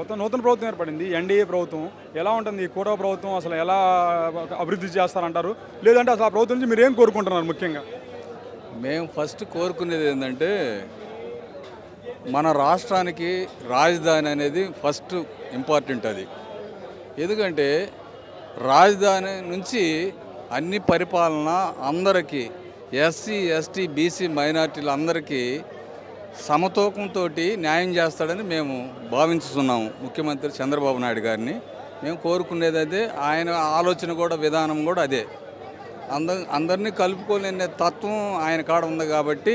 కొత్త నూతన ప్రభుత్వం ఏర్పడింది ఎన్డీఏ ప్రభుత్వం. ఎలా ఉంటుంది? ఈ కూటమి ప్రభుత్వం అసలు ఎలా అభివృద్ధి చేస్తారంటారు? లేదంటే అసలు ఆ ప్రభుత్వం నుంచి మీరు ఏం కోరుకుంటున్నారు ముఖ్యంగా? మేము ఫస్ట్ కోరుకునేది ఏంటంటే మన రాష్ట్రానికి రాజధాని అనేది ఫస్ట్ ఇంపార్టెంట్ అది. ఎందుకంటే రాజధాని నుంచి అన్ని పరిపాలన అందరికీ ఎస్సీ ఎస్టీ బీసీ మైనార్టీలు అందరికీ సమతూకంతో న్యాయం చేస్తాడని మేము భావించుతున్నాము ముఖ్యమంత్రి చంద్రబాబు నాయుడు గారిని. మేము కోరుకునేది అదే ఆయన ఆలోచన కూడా విధానం కూడా అదే. అంద అందరినీ కలుపుకోలేని తత్వం ఆయన కాడ ఉంది కాబట్టి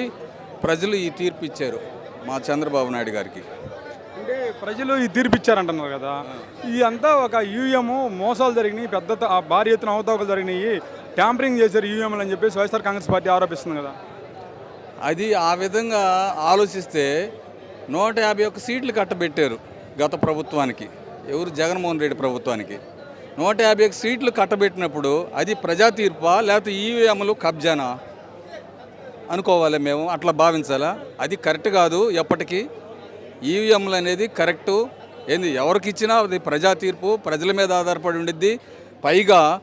ప్రజలు ఈ తీర్పు ఇచ్చారు మా చంద్రబాబు నాయుడు గారికి. అంటే ప్రజలు ఈ తీర్పు ఇచ్చారంటున్నారు కదా. ఇది అంతా ఒక యూఎం మోసాలు జరిగినాయి పెద్ద భారీ ఎత్తున అవతావకలు జరిగినాయి. ట్యాంపరింగ్ చేశారు యూఎంలు అని చెప్పేసి వైఎస్ఆర్ కాంగ్రెస్ పార్టీ ఆరోపిస్తుంది కదా. అది ఆ విధంగా ఆలోచిస్తే నూట యాభై ఒక్క సీట్లు కట్టబెట్టారు గత ప్రభుత్వానికి. ఎవరు? జగన్మోహన్ రెడ్డి ప్రభుత్వానికి. నూట యాభై ఒక్క సీట్లు కట్టబెట్టినప్పుడు అది ప్రజా తీర్పా? లేకపోతే ఈవీఎంలు కబ్జానా? అనుకోవాలి మేము? అట్లా భావించాలా? అది కరెక్ట్ కాదు ఎప్పటికీ. ఈవీఎంలు అనేది కరెక్టు. ఏంది? ఎవరికి ఇచ్చినా అది ప్రజా తీర్పు ప్రజల మీద ఆధారపడి ఉండిద్ది. పైగా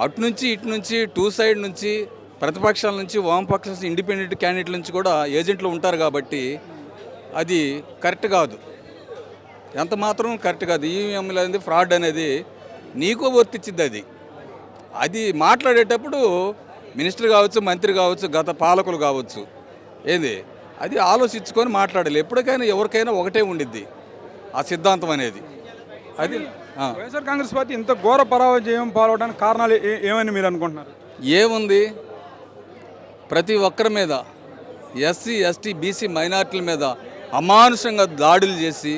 అటు నుంచి ఇటు నుంచి టూ సైడ్ నుంచి ప్రతిపక్షాల నుంచి వామపక్ష ఇండిపెండెంట్ క్యాండిడేట్ల నుంచి కూడా ఏజెంట్లు ఉంటారు కాబట్టి అది కరెక్ట్ కాదు. ఎంత మాత్రం కరెక్ట్ కాదు. ఈవీఎంలు అనేది ఫ్రాడ్ అనేది నీకు వర్తించింది అది. అది మాట్లాడేటప్పుడు మినిస్టర్ కావచ్చు మంత్రి కావచ్చు గత పాలకులు కావచ్చు ఏంది? అది ఆలోచించుకొని మాట్లాడాలి. ఎప్పటికైనా ఎవరికైనా ఒకటే ఉండిద్ది ఆ సిద్ధాంతం అనేది. అది. వైఎస్ఆర్ కాంగ్రెస్ పార్టీ ఇంత ఘోర పరాజయం పాల్గొనడానికి కారణాలు ఏ- ఏమని మీరు అనుకుంటున్నారు? ఏముంది? ప్రతి ఒక్కరి మీద ఎస్సీ ఎస్టీ బీసీ మైనార్టీల మీద అమానుషంగా దాడులు చేసి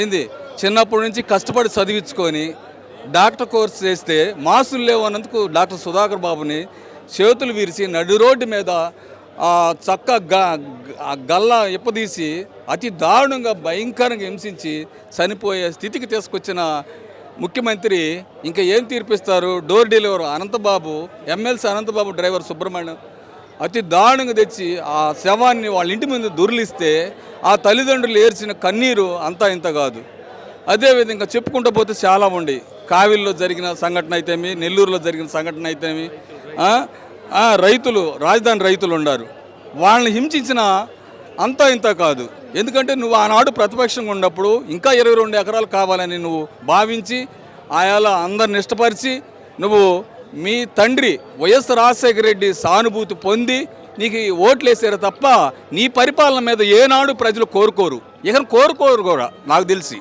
ఏంది చిన్నప్పటి నుంచి కష్టపడి చదివించుకొని డాక్టర్ కోర్స్ చేస్తే మాసులు లేవు అన్నందుకు డాక్టర్ సుధాకర్ బాబుని చేతులు విరిచి నడి రోడ్డు మీద చక్క గల్ల ఇప్పదీసి అతి దారుణంగా భయంకరంగా హింసించి చనిపోయే స్థితికి తీసుకొచ్చిన ముఖ్యమంత్రి ఇంకా ఏం తీర్పిస్తారు? Door delivery Anantababu MLC Anantababu driver Subrahmanyam. అతి దారుణంగా తెచ్చి ఆ శవాన్ని వాళ్ళ ఇంటి ముందు దుర్లిస్తే ఆ తల్లిదండ్రులు ఏర్చిన కన్నీరు అంతా ఇంత కాదు. అదేవిధంగా చెప్పుకుంటూ పోతే చాలా ఉండి కావిల్లో జరిగిన సంఘటన అయితేమి నెల్లూరులో జరిగిన సంఘటన అయితేమి రైతులు రాజధాని రైతులు ఉన్నారు. వాళ్ళని హింసించిన అంతా ఇంత కాదు. ఎందుకంటే నువ్వు ఆనాడు ప్రతిపక్షంగా ఉన్నప్పుడు ఇంకా ఇరవై రెండు ఎకరాలు కావాలని నువ్వు భావించి ఆయాల అందరిని ఇష్టపరిచి నువ్వు మీ తండ్రి వైఎస్ రాజశేఖర రెడ్డి సానుభూతి పొంది నీకు ఓట్లేసారు తప్ప నీ పరిపాలన మీద ఏనాడు ప్రజలు కోరుకోరు. ఇక కోరుకోరు కూడా నాకు తెలిసి.